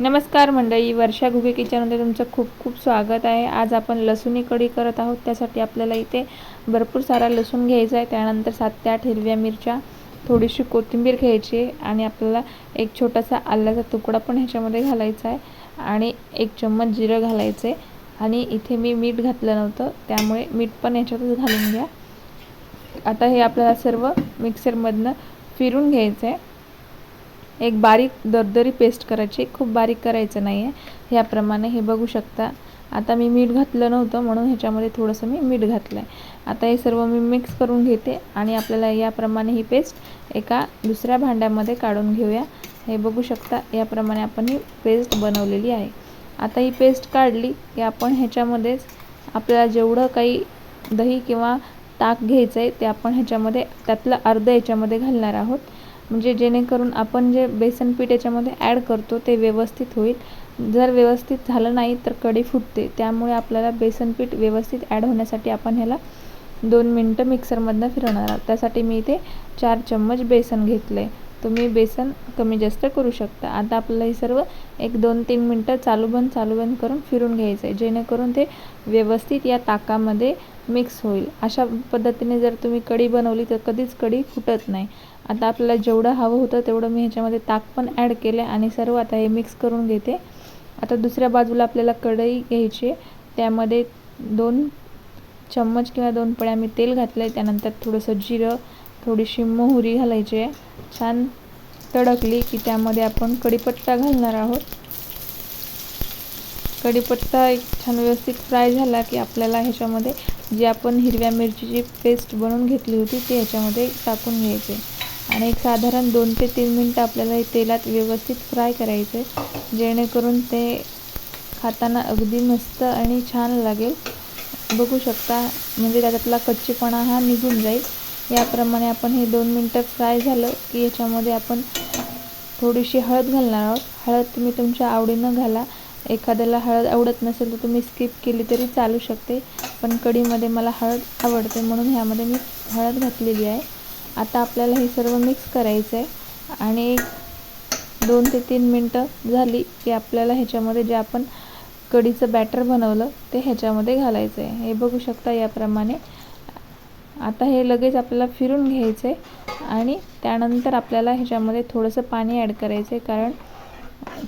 नमस्कार मंडळी वर्षा घुगे किचनमध्ये तुमचं खूप खूप स्वागत आहे. आज आपण लसूणी कढी करत आहोत. त्यासाठी आपल्याला इथे भरपूर सारा लसूण घ्यायचा आहे. त्यानंतर सात ते आठ हिरव्या मिरच्या थोडीशी कोथिंबीर घ्यायची आहे आणि आपल्याला एक छोटासा आल्याचा तुकडा पण ह्याच्यामध्ये घालायचा आहे आणि एक चम्मच जिरं घालायचं आहे आणि इथे मी मीठ घातलं नव्हतं त्यामुळे मीठ पण ह्याच्यातच घालून घ्या. आता हे आपल्याला सर्व मिक्सरमधनं फिरून घ्यायचं आहे एक बारीक दरदरी पेस्ट करायची. खूप बारीक करायचं नाही आहे ह्याप्रमाणे हे बघू शकता. आता मी मीठ घातलं नव्हतं म्हणून ह्याच्यामध्ये थोडंसं मी मीठ घातलं आहे आता हे सर्व मी मिक्स करून घेते आणि आपल्याला याप्रमाणे ही पेस्ट एका दुसऱ्या भांड्यामध्ये काढून घेऊया. हे बघू शकता याप्रमाणे आपण ही पेस्ट बनवलेली आहे. आता ही पेस्ट काढली की आपण ह्याच्यामध्येच आपल्याला जेवढं काही दही किंवा ताक घ्यायचं आहे ते आपण ह्याच्यामध्ये त्यातलं अर्ध याच्यामध्ये घालणार आहोत. म्हणजे जेणेकरून आपण जे बेसन पीठ याच्यामध्ये ॲड करतो ते व्यवस्थित होईल. जर व्यवस्थित झालं नाही तर कढी फुटते. त्यामुळे आपल्याला बेसन पीठ व्यवस्थित ॲड होण्यासाठी आपण ह्याला दोन मिनटं मिक्सरमधनं फिरवणार आहोत. त्यासाठी मी इथे चार चम्मच बेसन घेतलं आहे तुम्ही बेसन कमी जास्त करू शकता. आता आपल्याला हे सर्व एक दोन तीन मिनटं चालू बंद चालू बंद करून फिरून घ्यायचं आहे. जेणेकरून ते व्यवस्थित या ताकामध्ये मिक्स होईल. अशा पद्धतीने जर तुम्ही कढी बनवली तर कधीच कढी फुटत नाही. आता आपल्याला जेवढं हवं होतं तेवढं मी ह्याच्यामध्ये ताक पण ॲड केलं आणि सर्व आता हे मिक्स करून घेते. आता दुसऱ्या बाजूला आपल्याला कढई घ्यायची त्यामध्ये दोन चम्मच किंवा दोन पळ्या मी तेल घातलं आहे त्यानंतर थोडंसं जिरं थोडीशी मोहरी घालायची आहे. छान तडकली की त्यामध्ये आपण कढीपत्ता घालणार आहोत. कढीपत्ता एक छान व्यवस्थित फ्राय झाला की आपल्याला ह्याच्यामध्ये जी आपण हिरव्या मिरचीची पेस्ट बनवून घेतली होती ती ह्याच्यामध्ये टाकून घ्यायचे. आणि एक साधारण दोन ते तीन मिनटं आपल्याला हे तेलात व्यवस्थित फ्राय करायचे जेणेकरून ते खाताना अगदी मस्त आणि छान लागेल. बघू शकता म्हणजे त्याच्यातला कच्चेपणा हा निघून जाईल. याप्रमाणे आपण हे दोन मिनटं फ्राय झालं की याच्यामध्ये आपण थोडीशी हळद घालणार आहोत. हळद तुम्ही तुमच्या आवडीनं घाला. एखाद्याला हळद आवडत नसेल तर तुम्ही स्किप केली तरी चालू शकते पण कढीमध्ये मला हळद आवडते म्हणून ह्यामध्ये मी हळद घातलेली आहे. आता आपल्याला हे सर्व मिक्स करायचं आहे आणि दोन ते तीन मिनटं झाली की आपल्याला ह्याच्यामध्ये जे आपण कढीचं बॅटर बनवलं ते ह्याच्यामध्ये घालायचं आहे हे बघू शकता याप्रमाणे. आता हे लगेच आपल्याला फिरून घ्यायचं आहे आणि त्यानंतर आपल्याला ह्याच्यामध्ये थोडंसं पाणी ॲड करायचं आहे कारण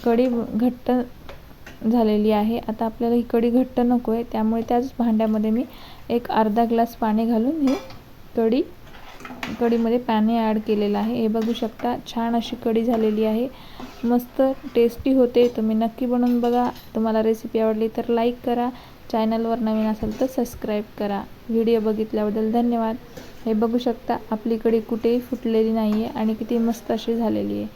कढी घट्ट झालेली आहे. आता आपल्याला ही कढी घट्ट नको आहे त्यामुळे त्याच भांड्यामध्ये मी एक अर्धा ग्लास पाणी घालून ही कढी कढीमध्ये पाणी ॲड केलेलं आहे. हे बघू शकता छान अशी कढी झालेली आहे. मस्त टेस्टी होते. तुम्ही नक्की बनवून बघा. तुम्हाला रेसिपी आवडली तर लाईक करा. चॅनलवर नवीन असेल तर सबस्क्राईब करा. व्हिडिओ बघितल्याबद्दल धन्यवाद. हे बघू शकता आपली कढी कुठेही फुटलेली नाही आहे आणि किती मस्त अशी झालेली आहे.